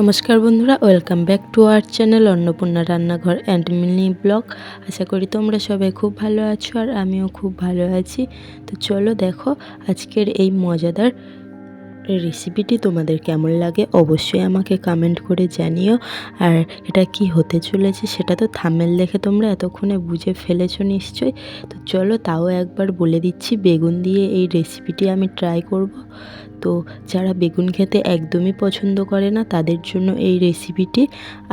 নমস্কার বন্ধুরা, welcome back to our channel Annapurna Rannaghar and mini blog. আশা করি তোমরা সবাই খুব ভালো আছো আর আমিও খুব ভালো আছি। তো চলো দেখো আজকের এই মজাদার রেসিপিটি তোমাদের কেমন লাগে অবশ্যই আমাকে কমেন্ট করে জানিও। আর এটা কি হতে চলেছে সেটা তো থামেল দেখে তোমরা এতক্ষণে বুঝে ফেলেছো নিশ্চয়ই। তো চলো তাও একবার বলে দিচ্ছি, বেগুন দিয়ে এই রেসিপিটি আমি ট্রাই করব। তো যারা বেগুন খেতে একদমই পছন্দ করে না, তাদের জন্য এই রেসিপিটি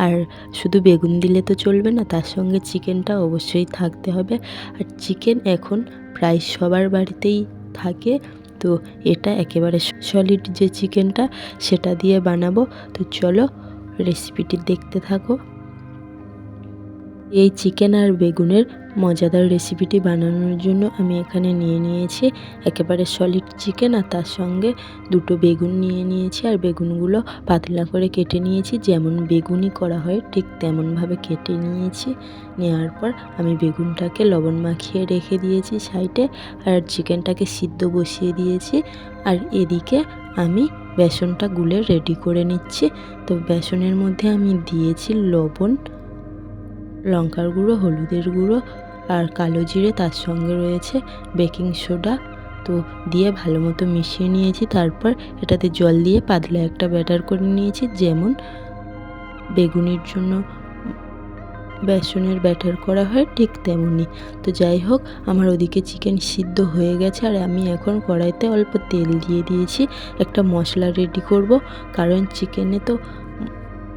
আর শুধু বেগুন দিলে তো চলবে না, তার সঙ্গে চিকেনটা অবশ্যই থাকতে হবে। আর চিকেন এখন প্রায় সবার বাড়িতেই থাকে, তো এটা একেবারে সলিড যে চিকেনটা সেটা দিয়ে বানাবো। তো চলো রেসিপিটি দেখতে থাকো। এই চিকেন আর বেগুনের মজাদার রেসিপিটি বানানোর জন্য আমি এখানে নিয়ে নিয়েছি। একেবারে সলিড চিকেন আর তার সঙ্গে দুটো বেগুন নিয়ে নিয়েছি আর বেগুনগুলো পাতলা করে কেটে নিয়েছি। যেমন বেগুনই করা হয়, ঠিক তেমনভাবে কেটে নিয়েছি। নেওয়ার পর আমি বেগুনটাকে লবণ মাখিয়ে রেখে দিয়েছি সাইডে আর চিকেনটাকে সিদ্ধ বসিয়ে দিয়েছি। আর এদিকে আমি বেসনটা গুলে রেডি করে নিচ্ছি। তো বেসনের মধ্যে আমি দিয়েছি লবণ লঙ্কার গুঁড়ো, হলুদের গুঁড়ো আর কালো জিরে তার সঙ্গে রয়েছে বেকিং সোডা। তো দিয়ে ভালো মতো মিশিয়ে নিয়েছি, তারপর এটাতে জল দিয়ে পাতলা একটা ব্যাটার করে নিয়েছি, যেমন বেগুনির জন্য বেসনের ব্যাটার করা হয় ঠিক তেমনই। তো যাই হোক, আমার ওদিকে চিকেন সিদ্ধ হয়ে গেছে আর আমি এখন কড়াইতে অল্প তেল দিয়ে দিয়েছি। একটা মশলা রেডি করব, কারণ চিকেনে তো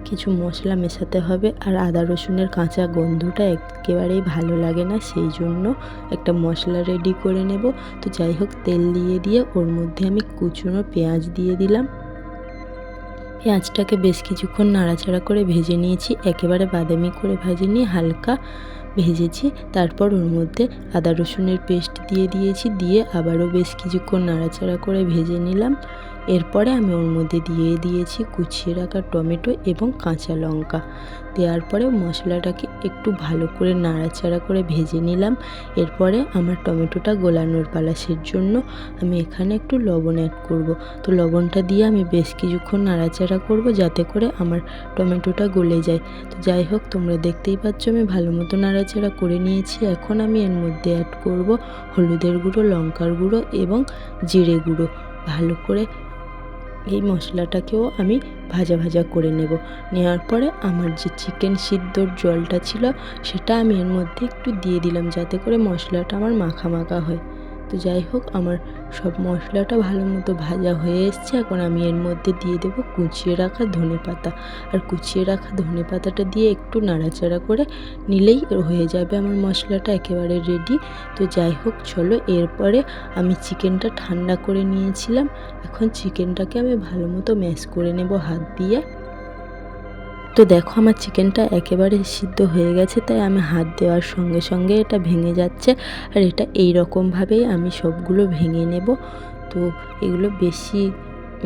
কিছু মশলা মেশাতে হবে আর আদা রসুনের কাঁচা গন্ধটা একেবারেই ভালো লাগে না, সেই জন্য একটা মশলা রেডি করে নেব। তো যাই হোক, তেল দিয়ে দিয়ে ওর মধ্যে আমি কুচুনো পেঁয়াজ দিয়ে দিলাম। পেঁয়াজটাকে বেশ কিছুক্ষণ নাড়াচাড়া করে ভেজে নিয়েছি। একেবারে বাদামি করে ভাজিনি, হালকা ভেজেছি। তারপর ওর মধ্যে আদা রসুনের পেস্ট দিয়ে দিয়েছি, দিয়ে আবারও বেশ কিছুক্ষণ নাড়াচাড়া করে ভেজে নিলাম। এরপরে আমি ওর মধ্যে দিয়ে দিয়েছি কুচিয়ে রাখা টমেটো এবং কাঁচা লঙ্কা। দেওয়ার পরে মশলাটাকে একটু ভালো করে নাড়াচাড়া করে ভেজে নিলাম। এরপরে আমার টমেটোটা গোলানোর পালাসের জন্য আমি এখানে একটু লবণ অ্যাড করব। তো লবণটা দিয়ে আমি বেশ কিছুক্ষণ নাড়াচাড়া করব যাতে করে আমার টমেটোটা গলে যায়। তো যাই হোক, তোমরা দেখতেই পাচ্ছ আমি ভালো মতো নাড়াচাড়া করে নিয়েছি। এখন আমি এর মধ্যে অ্যাড করব হলুদের গুঁড়ো, লঙ্কার গুঁড়ো এবং জিরে গুঁড়ো। ভালো করে এই মশলাটাকেও আমি ভাজা ভাজা করে নেব। নেওয়ার পরে আমার যে চিকেন সিদ্ধর জলটা ছিল, সেটা আমি এর মধ্যে একটু দিয়ে দিলাম যাতে করে মশলাটা আমার মাখা মাখা হয়। তো যাই হোক, আমার সব মশলাটা ভালো মতো ভাজা হয়ে এসছে। এখন আমি এর মধ্যে দিয়ে দেবো কুচিয়ে রাখা ধনে পাতা। আর কুচিয়ে রাখা ধনে পাতাটা দিয়ে একটু নাড়াচাড়া করে নিলেই হয়ে যাবে আমার মশলাটা একেবারে রেডি তো যাই হোক, চলো এরপরে আমি চিকেনটা ঠান্ডা করে নিয়েছিলাম। এখন চিকেনটাকে আমি ভালো মতো ম্যাশ করে নেব হাত দিয়ে। তো দেখো আমার চিকেনটা একেবারে সিদ্ধ হয়ে গেছে, তাই আমি হাত দেওয়ার সঙ্গে সঙ্গে এটা ভেঙে যাচ্ছে। আর এটা এই রকমভাবেই আমি সবগুলো ভেঙে নেব। তো এগুলো বেশি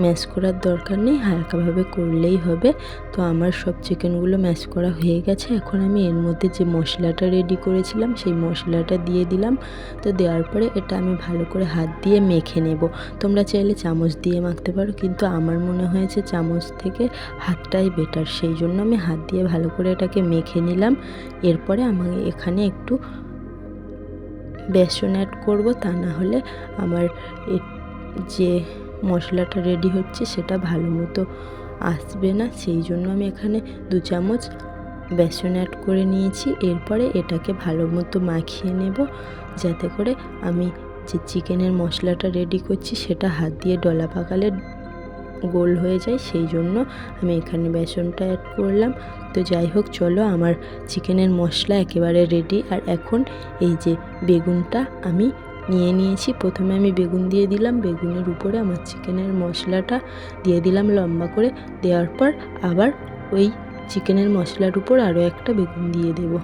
ম্যাশ করার দরকার নেই, হালকাভাবে করলেই হবে। তো আমার সব চিকেনগুলো ম্যাশ করা হয়ে গেছে। এখন আমি এর মধ্যে যে মশলাটা রেডি করেছিলাম, সেই মশলাটা দিয়ে দিলাম। তো দেওয়ার পরে এটা আমি ভালো করে হাত দিয়ে মেখে নেব। তোমরা চাইলে চামচ দিয়ে মাখতে পারো, কিন্তু আমার মনে হয়েছে চামচ থেকে হাতটাই বেটার সেই জন্য আমি হাত দিয়ে ভালো করে এটাকে মেখে নিলাম। এরপরে আমাকে এখানে একটু বেসন অ্যাড করব। তা না হলে আমার যে মশলাটা রেডি হচ্ছে, সেটা ভালো মতো আসবে না। সেই জন্য আমি এখানে দু চামচ বেসন অ্যাড করে নিয়েছি। এরপরে এটাকে ভালো মতো মাখিয়ে নেব, যাতে করে আমি যে চিকেনের মশলাটা রেডি করছি, সেটা হাত দিয়ে ডলা পাকালে গোল হয়ে যায়। সেই জন্য আমি এখানে বেসনটা অ্যাড করলাম। তো যাই হোক, চলো আমার চিকেনের মশলা একেবারে রেডি আর এখন এই যে বেগুনটা আমি নিয়ে নিয়েছি। প্রথমে আমি বেগুন দিয়ে দিলাম। বেগুনের উপরে আমার চিকেনের মশলাটা দিয়ে দিলাম লম্বা করে। দেওয়ার পর আবার ওই চিকেনের মশলার উপর আরও একটা বেগুন দিয়ে দেব।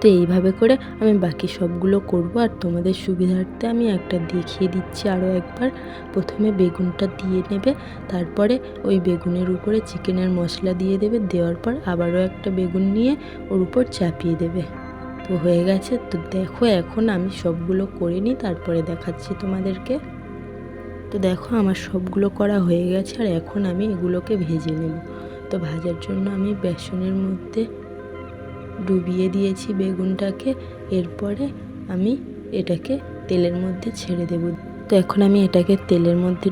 তো এইভাবে করে আমি বাকি সবগুলো করব। আর তোমাদের সুবিধার্থে আমি একটা দেখিয়ে দিচ্ছি আরও একবার। প্রথমে বেগুনটা দিয়ে নেবে, তারপরে ওই বেগুনের উপরে চিকেনের মশলা দিয়ে দেবে। দেওয়ার পর আবারও একটা বেগুন নিয়ে ওর উপর চাপিয়ে দেবে। তো হয়ে গেছে। তো দেখো, এখন আমি সবগুলো করে নিই, তারপরে দেখাচ্ছি তোমাদেরকে। তো দেখো, আমার সবগুলো করা হয়ে গেছে আর এখন আমি এগুলোকে ভেজে নেব। তো ভাজার জন্য আমি বেসনের মধ্যে ডুবিয়ে দিয়েছি বেগুনটাকে। এরপরে আমি এটাকে তেলের মধ্যে ছেড়ে দেব। তো এখন আমি এটাকে তেলের মধ্যে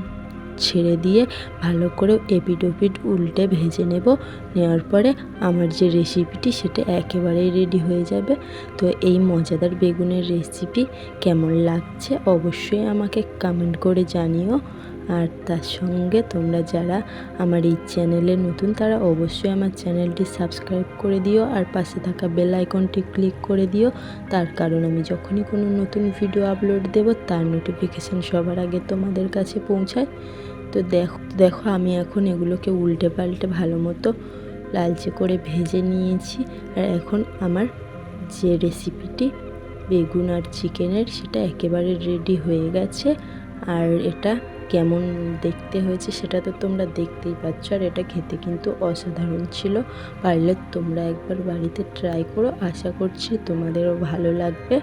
ছেড়ে দিয়ে ভালো করে এপিট ওপিট উল্টে ভেজে নেব। নেওয়ার পরে আমার যে রেসিপিটি সেটা একেবারেই রেডি হয়ে যাবে। তো এই মজাদার বেগুনের রেসিপি কেমন লাগছে অবশ্যই আমাকে কমেন্ট করে জানিও। আর তার সঙ্গে তোমরা যারা আমার এই চ্যানেলে নতুন, তারা অবশ্যই আমার চ্যানেলটি সাবস্ক্রাইব করে দিও আর পাশে থাকা বেল আইকনটি ক্লিক করে দিও। তার কারণ আমি যখনই কোনো নতুন ভিডিও আপলোড দেব, তার নোটিফিকেশান সবার আগে তোমাদের কাছে পৌঁছায়। তো দেখো দেখো আমি এখন এগুলোকে উল্টে পাল্টে ভালো মতো লালচে করে ভেজে নিয়েছি। আর এখন আমার যে রেসিপিটি বেগুন আর চিকেনের সেটা একেবারে রেডি হয়ে গেছে। আর এটা কেমন দেখতে হয়েছে সেটা তো তোমরা দেখতেই পাচ্ছ। আর এটা খেতে কিন্তু অসাধারণ ছিল। পারলে তোমরা একবার বাড়িতে ট্রাই করো। আশা করছি তোমাদেরও ভালো লাগবে।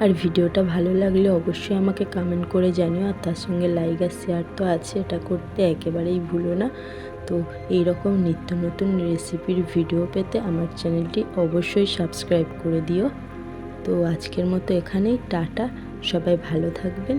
আর ভিডিওটা ভালো লাগলে অবশ্যই আমাকে কমেন্ট করে জানিও। আর তার সঙ্গে লাইক আর শেয়ার তো আছে। এটা করতে একেবারেই ভুলো না। তো এই রকম নিত্য নতুন রেসিপির ভিডিও পেতে আমার চ্যানেলটি অবশ্যই সাবস্ক্রাইব করে দিও। তো আজকের মতো এখানেই। টাটা। সবাই ভালো থাকবেন।